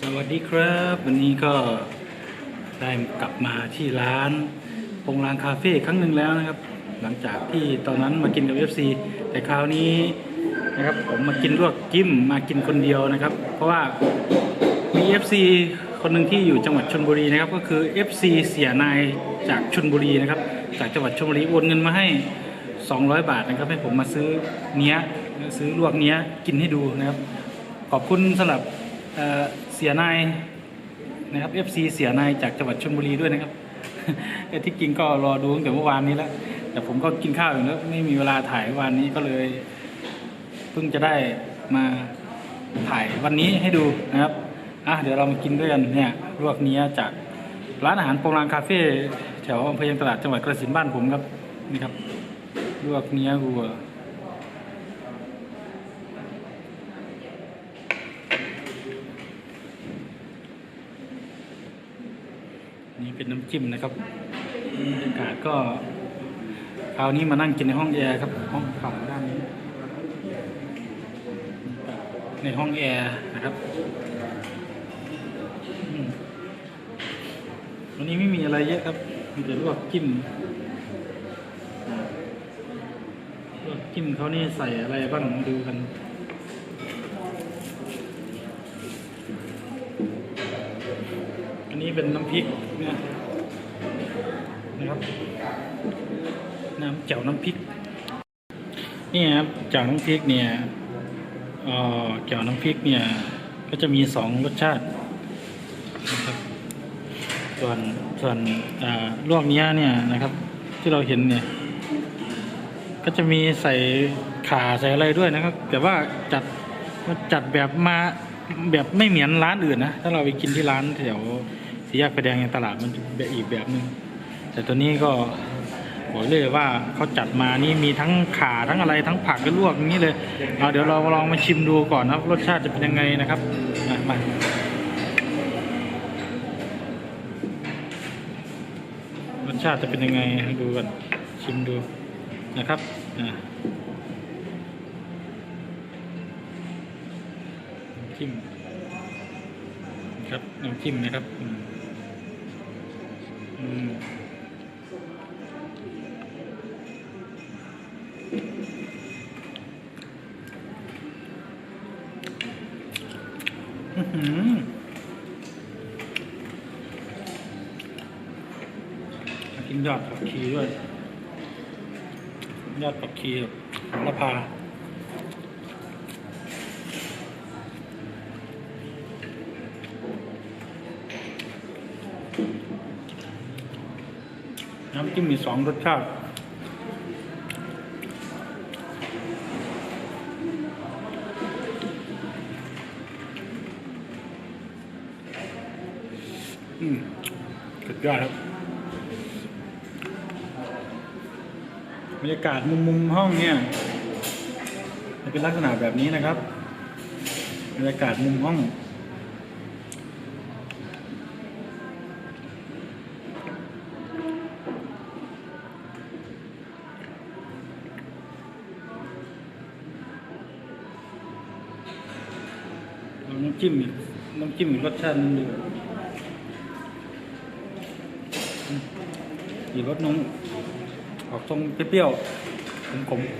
สวัสดีครับ วันนี้ก็ได้กลับมาที่ร้านปงรางคาเฟ่ครั้งหนึ่งแล้วนะครับ หลังจากที่ตอนนั้นมากินกับ FC แต่คราวนี้นะครับผมมากินลวกจิ้มมากินคนเดียวนะครับ เพราะว่ามี FC คนหนึ่งที่อยู่จังหวัดชนบุรีนะครับ ก็คือ FC เสียนายจากชนบุรีนะครับ จากจังหวัดชนบุรีโอนเงินมาให้ 200 บาทนะครับ ให้ผมมาซื้อเนี้ยซื้อลวกเนี้ยกินให้ดูนะครับ ขอบคุณสำหรับ เสียนายนะครับ FC เสียนายจากจังหวัดชลบุรีด้วยนะครับแต่ที่จริงก็รอดูตั้งแต่เมื่อวานนี้แล้ว แต่ผมก็กินข้าวอยู่แล้วไม่มีเวลาถ่ายวันนี้ก็เลยเพิ่งจะได้มาถ่ายวันนี้ให้ดูนะครับอะเดี๋ยวเรามากินด้วยกันเนี่ยลวกเนี้ยจากร้านอาหารโปรงลางคาเฟ่แถวอำเภอยังตลาดจังหวัดกระสินบ้านผมครับนี่ครับลวกเนี้ยวัว นี่เป็นน้ำจิ้มนะครับบรรยากาศก็คราวนี้มานั่งกินในห้องแอร์ครับ ห้องฝั่งด้านนี้ ในห้องแอร์นะครับวันนี้ไม่มีอะไรเยอะครับ มีแต่ลวกจิ้มลวกจิ้มเขานี่ใส่อะไรบ้างมาดูกัน อันนี้ เป็นน้ำพริกเนี่ยนะครับ น้ำเจ่วน้ำพริก นี่ครับเจ่วน้ำพริกเนี่ยเอ่อเจ่วน้ำพริกเนี่ย ก็จะมีสองรสชาตินะครับส่วนส่วนอ่าลวกเนี้ยเนี่ยนะครับ ที่เราเห็นเนี่ย ก็จะมีใส่ขาใส่อะไรด้วยนะครับ แต่ว่าจัดจัดแบบมาแบบไม่เหมือนร้านอื่นนะ ถ้าเราไปกินที่ร้านแถว สี่แยกไฟแดงในตลาดมันแบบอีกแบบหนึงแต่ตัวนี้ก็บอกเลยว่าเขาจัดมานี่มีทั้งขาทั้งอะไรทั้งผักก็ลวกอย่างนี้เลยเอาเดี๋ยวเราลองมาชิมดูก่อนนะรสชาติจะเป็นยังไงนะครับมามารสชาติจะเป็นยังไงดูกันชิมดูนะครับน้ำจิ้มครับน้ำจิ้มนะครับ กินยอดผักชีด้วย ยอดผักชีกับโหระพา น้ำจิ้มมีสองรสชาติอืมสุดยอดครับบรรยากาศมุมมุมห้องเนี่ยจะเป็นลักษณะแบบนี้นะครับ บรรยากาศมุมห้อง น้ำจิ้มอีกน้ำจิ้มอีกรสชาตินึงดูอืมอีกรสนึงออกตรงเปรี้ยวๆขมๆ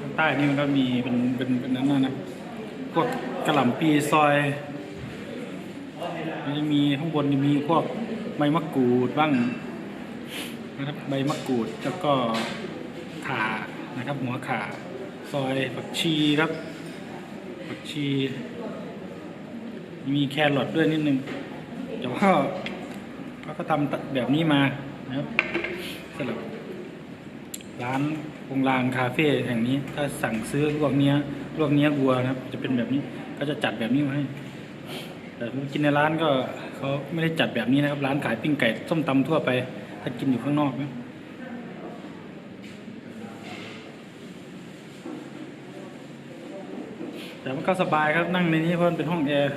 ข้างใต้นี่มันก็มีเป็นเป็นเป็นนั้นนะนะพวกกระหล่ำปีซอยมันจะมีข้างบนจะมีพวกใบมะกรูดบ้าง นะครับใบมะกรูดแล้วก็ข่านะครับ หัวข่าซอยผักชีครับผักชี มีแครอทด้วยนิดนึงแต่ว่าเขาก็ทำแบบนี้มานะครับสำหรับร้านโรงรางคาเฟ่แห่งนี้ ถ้าสั่งซื้อลวกเนี้ยลวกเนี้ยวัวนะครับ จะเป็นแบบนี้ก็จะจัดแบบนี้มาให้แต่กินในร้านก็เขาไม่ได้จัดแบบนี้นะครับ ร้านขายปิ้งไก่ส้มตำทั่วไป ถ้ากินอยู่ข้างนอกนะแต่มันก็สบายครับนั่งในนี้เพราะมันเป็นห้องแอร์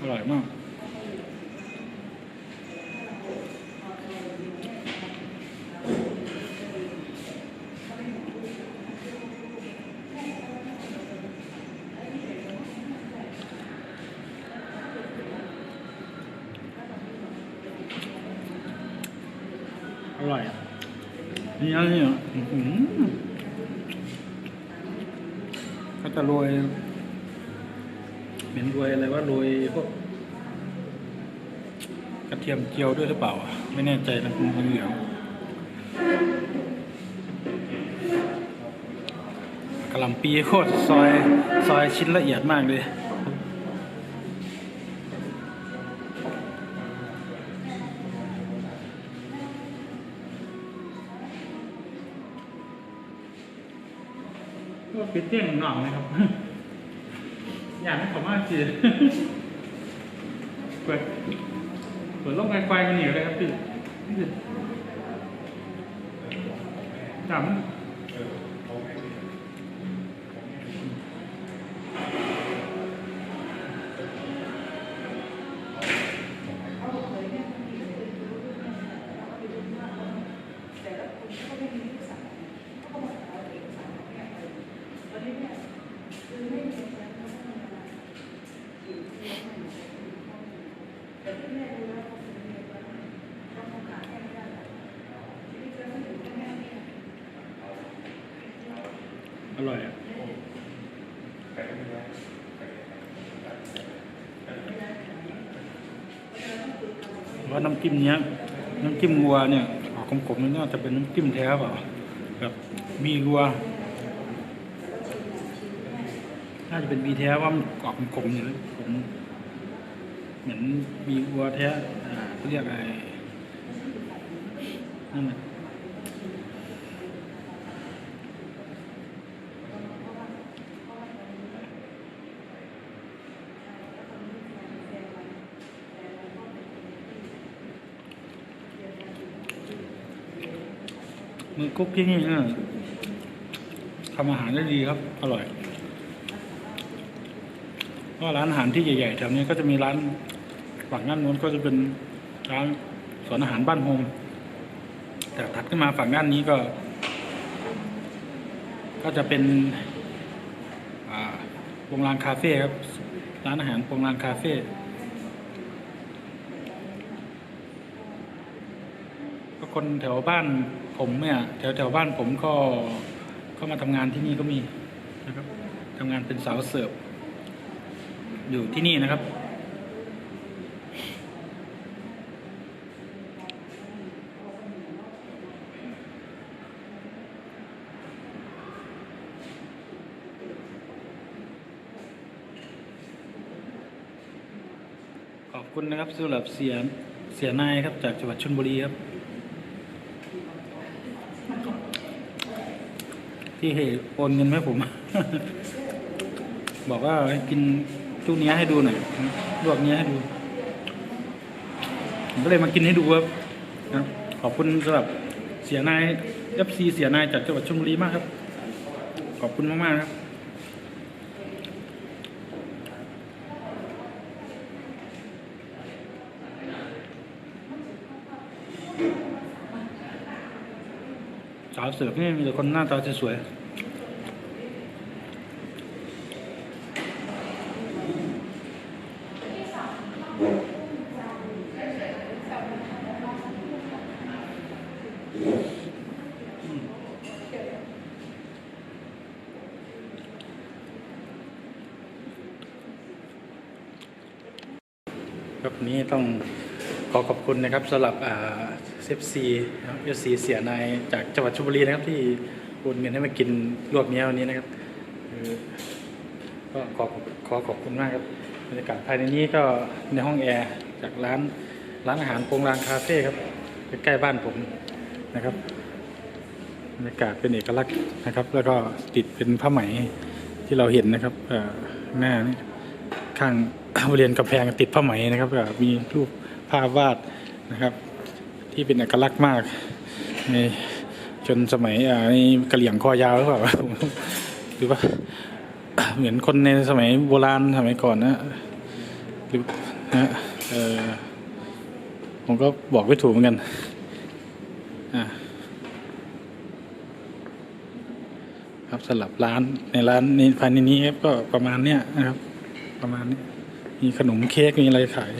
อร่อยมาก อร่อยอะ นี่อะไรเนี่ยอื้อหือก็จะโรยเหม็นโรยอะไรว่าโรยพวกกระเทียมเจียวด้วยหรือเปล่าอะไม่แน่ใจนะมันเหลืองกะหล่ำปีโคตรซอย ซอยชิ้นละเอียดมากเลย คือเตี้ยงหน่องนะครับ อยากให้ผมมากสิเปิดเปิดโลกไฟกันหนีเลยครับพี่นี่สิจำ อร่อยอะว่าน้ำจิ้มเนี้ย น้ำจิ้มวัวเนี่ยออกขมๆนี่น่าจะเป็นน้ำจิ้มแท้เปล่าแบบมีวัว น่าจะเป็นมีแท้ว่ามันออกขมๆอยู่เลยผมเหมือนมีวัวแท้อ่าเขาเรียกอะไรนั่นแหละมือกุ๊กที่นี่เนี่ยทำอาหารได้ดีครับ อร่อย เพราะร้านอาหารที่ใหญ่ๆแถวนี้ก็จะมีร้านฝั่งด้านโน้นก็จะเป็นร้านสวนอาหารบ้านโฮมแต่ถัดขึ้นมาฝั่งด้านนี้ก็ ก็จะเป็นโรงรานคาเฟ่ครับร้านอาหารโรงรานคาเฟ่ก็คนแถวบ้านผมเนี่ยแถวแถวบ้านผมก็เข้ามาทำงานที่นี่ก็มีนะครับทำงานเป็นสาวเสิร์ฟ อยู่ที่นี่นะครับ ขอบคุณนะครับสำหรับเสียเสียนายครับจากจังหวัดชลบุรีครับ ที่เหตุโอนเงินให้ผม บอกว่าให้กิน ตู้เนี้ยให้ดูหน่อยลวกเนี้ยให้ดูผมก็เลยมากินให้ดูครับครับขอบคุณสำหรับเสียนายเอฟซีเสียนายจากจังหวัดชลบุรีมากครับ ขอบคุณมากๆครับสาวเสิร์ฟนี่มีแต่คนหน้าตาสวยๆ ครับนี้ต้องขอขอบคุณนะครับสำหรับเซฟซีเอฟซีเสียนายจากจังหวัดชลบุรีนะครับที่โอนเงินให้มากินรวบเนี้ยวันนี้นะครับก็ขอขอขอบคุณมากครับ รรยากาศภายในนี้ก็ในห้องแอร์จากร้านร้านอาหารโปรงรางคาเฟ่ครับใกล้บ้านผมนะครับบรรยากาศเป็นเอกลักษณ์นะครับ แล้วก็ติดเป็นผ้าไหมที่เราเห็นนะครับเออหน้านี่ข้างบริเวณกำแพงติดผ้าไหมนะครับมีรูปภาพวาดนะครับ ที่เป็นเอกลักษณ์มากในจนสมัยอ่าในกระเหลี่ยงคอยาวหรือเปล่าหรือว่า เหมือนคนในสมัยโบราณสมัยก่อนนะหรือนะฮะเออผมก็บอกไม่ถูกเหมือนกันอะครับสลับร้านในร้านในภายในนี้ครับก็ประมาณเนี้ยนะครับ ประมาณนี้มีขนมเค้กมีอะไรขาย